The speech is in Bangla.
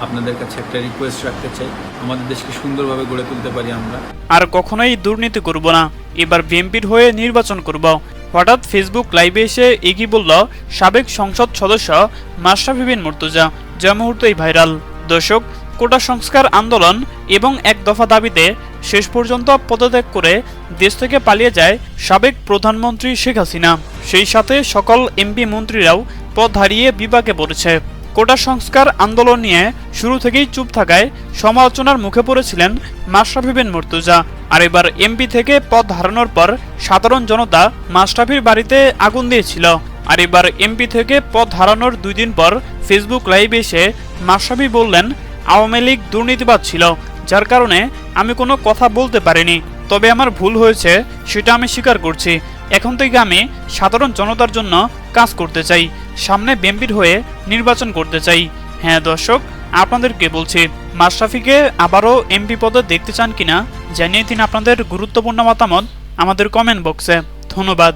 আপনাদের কাছে একটা রিকোয়েস্ট রাখতে চাই। আমাদের দেশকে সুন্দরভাবে গড়ে তুলতে পারি আমরা। আর কখনোই দুর্নীতি করব না। এবার বিএনপির হয়ে নির্বাচন করব। হঠাৎ ফেসবুক লাইভে এসে এগিয়ে বলল, সাবেক সংসদ সদস্য মাশরাফি বিন মুর্তজা, যা মুহূর্তেই ভাইরাল। দর্শক, কোটা সংস্কার আন্দোলন এবং এক দফা দাবিতে শেষ পর্যন্ত পদত্যাগ করে দেশ থেকে পালিয়ে যায় সাবেক প্রধানমন্ত্রী শেখ হাসিনা। সেই সাথে সকল এমপি মন্ত্রীরাও পদ হারিয়ে বিপাকে পড়েছে। কোটা সংস্কার আন্দোলন নিয়ে শুরু থেকেই চুপ থাকায় সমালোচনার মুখে পড়েছিলেন মাশরাফি বিন মুর্তুজা। আর এবার এমপি থেকে পদ হারানোর পর সাধারণ জনতা মাশরাফির বাড়িতে আগুন দিয়েছিল। আর এবার এমপি থেকে পদ হারানোর দুই দিন পর ফেসবুক লাইভে এসে মাশরাফি বললেন, আওয়ামী লীগ দুর্নীতিবাদ ছিল, যার কারণে আমি কোনো কথা বলতে পারিনি। তবে আমার ভুল হয়েছে, সেটা আমি স্বীকার করছি। এখন থেকে আমি সাধারণ জনতার জন্য কাজ করতে চাই, সামনে বেম্বির হয়ে নির্বাচন করতে চাই। হ্যাঁ দর্শক, আপনাদেরকে বলছি, মাশরাফিকে আবারও এমপি পদে দেখতে চান কিনা, জানিয়ে দিন আপনাদের গুরুত্বপূর্ণ মতামত আমাদের কমেন্ট বক্সে ধন্যবাদ।